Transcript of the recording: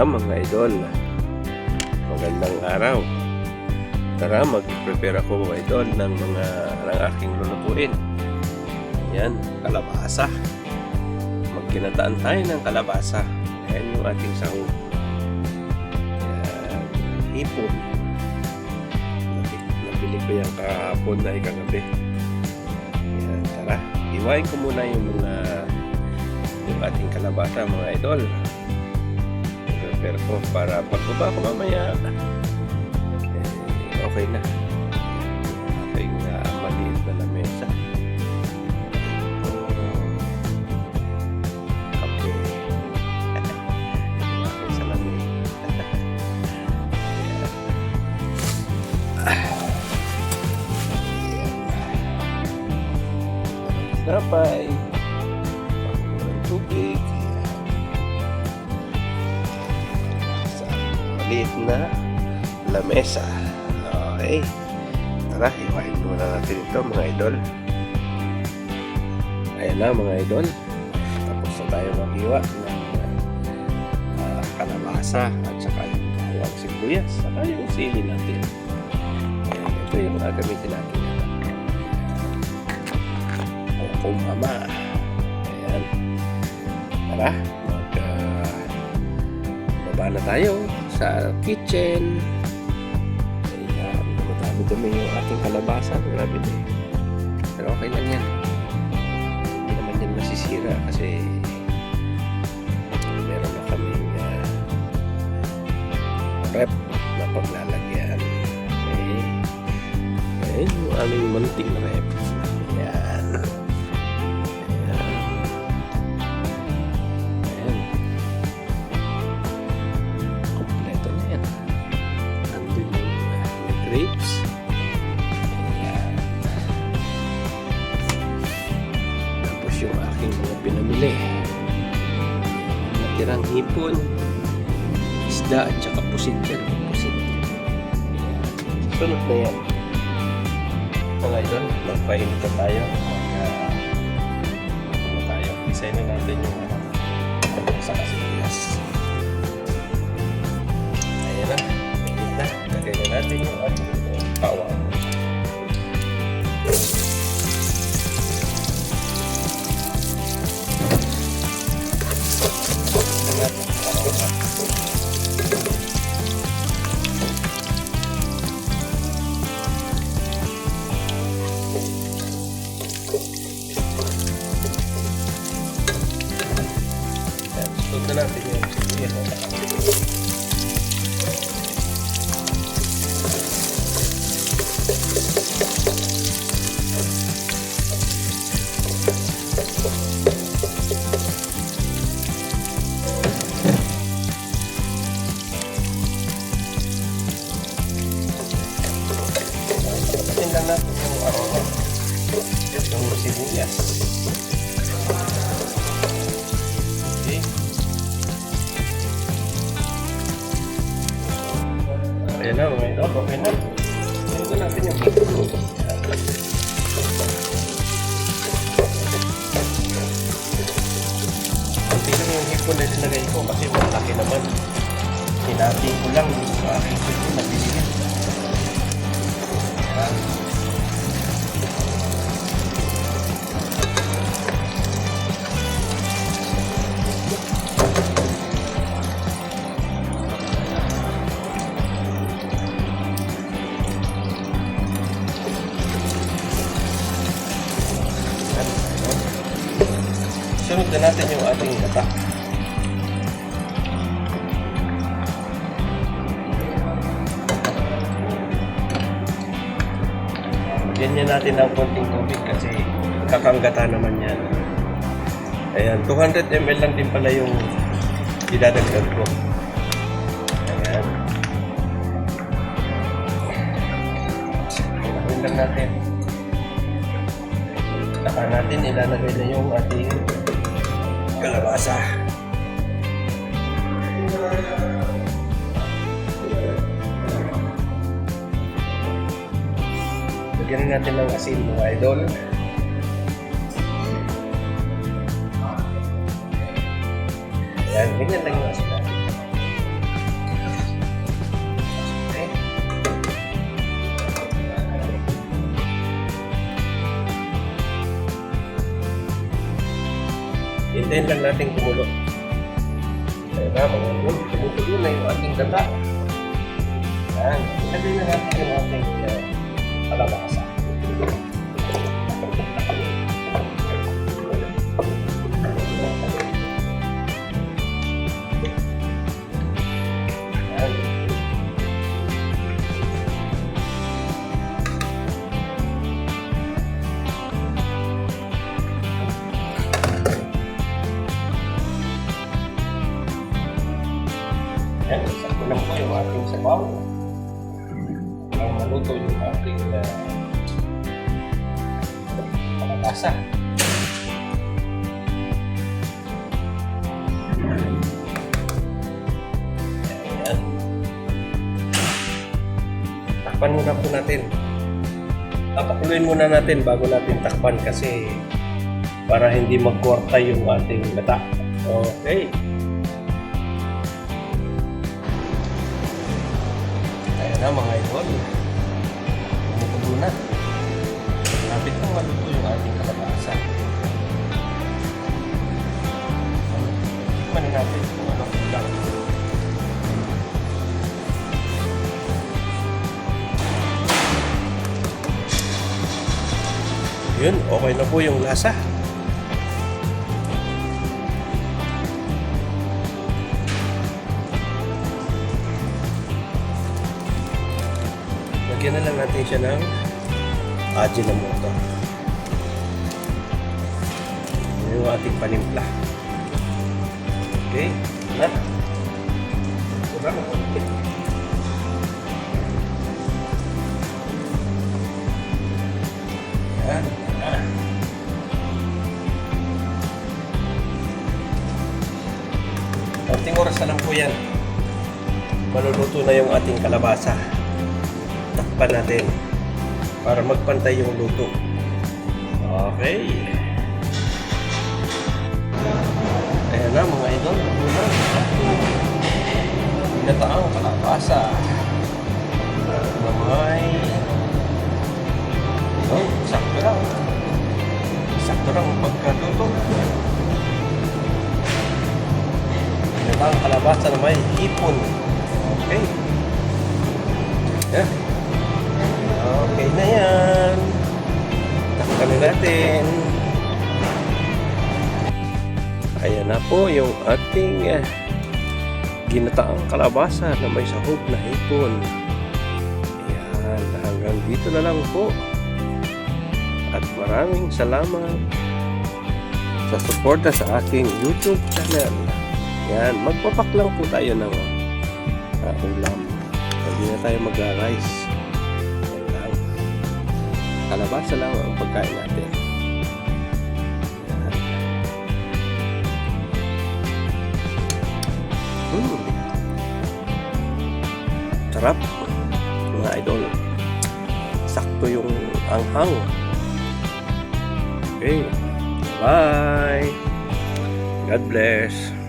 Mga idol. Magandang araw. Tara, mag-prepare ako mga idol ng mga ng aking lulutuin. Yan, kalabasa. Magkinataan tayo ng kalabasa. Yan yung ating sahog. Yan, hipon. Nabi- Nabili ko yan kahapon na ikagabi. Yan, tara. Iwain ko muna yung mga yung ating kalabasa mga idol prepare ko para pagbaba ko mamaya eh, okay na. Aking uh, maliit na lamesa. Walang tubig. Maliit na lamesa. Okay. Tara, iwain muna natin ito mga idol. Ayan na mga idol. Tapos na tayo maghiwa ng ah, kalabasa at saka yung bawang sibuyas. Saka yung sili natin. Ayan, ito yung gagamitin natin. Ang kumama. Ayan. Tara, mag ah, baba na tayo sa kitchen. Ayan, madami-dami yung ating kalabasa. Grabe din. Pero okay lang yan. Hindi naman yan masisira kasi meron na kaming uh, rep na paglalagyan. Okay. Ayan yung aming munting rep. grapes. Ayan. Tapos yung aking mga pinamili. Natirang hipon, isda at saka pusit yan. Pusit. Sunod na yan. Mga idol, magpainit na tayo. Mag, uh, ano tayo? Isayin na natin yung uh, sa kasibuyas. Ayan na. Mainit na. Lagay na natin yung ating bawang. Ayan na mga ito. Okay na. Ito natin yung Kunti lang yung hipon na dinagay ko kasi malaki naman. Hinati ko lang yung aking hipon na binili. Ayan. Na natin yung ating gata. Ganyan natin ng konting tubig kasi kakanggata naman yan. Ayan, 200 ml lang din pala yung idadagdag ko. Ayan. Lang natin. Saka natin ilalagay na yung ating kalabasa. Lagyan na natin ng asin mga idol. Ayan, ganyan lang yung asin Hintayin lang natin kumulo. Na, mga idol. Kumulo na yung ating gata. Yan. Ilagay na natin yung ating uh, kalabasa. Yan, sakto lang po yung ating sabaw. Ang maluto yung ating uh, kalabasa. Yan. Takpan muna po natin. Papakuluin muna natin bago natin takpan kasi para hindi magkwarta yung ating gata. Okay. Na mga idol. Tumutulo na. Lapit na maluto yung ating kalabasa. Tikman natin kung ano kulang. Yun, okay na po yung lasa. Lagyan na lang natin siya ng Ajinomoto. Yun yung ating panimpla. Okay, na. Sobrang konti. Yan. yan. Konting oras na lang po yan. Maluluto na yung ating kalabasa takpan natin para magpantay yung luto. Okay. Ayan na mga idol. Pinataang kalabasa. Na may... Oh, sakto lang. Sakto lang ang pagkaluto. Pinataang kalabasa na may hipon. Okay. Yeah. Okay na yan. Takpan na natin. Ayan na po yung ating uh, ginataang kalabasa na may sahog na hipon. Ayan, hanggang dito na lang po. At maraming salamat sa suporta sa aking YouTube channel. Yan, magpapak lang po tayo ng uh, ulam. Hindi na tayo mag-rice. Kalabasa lang ang pagkain natin. Yan. Mm. Sarap. Mga idol. Sakto yung anghang. Okay. Bye. God bless.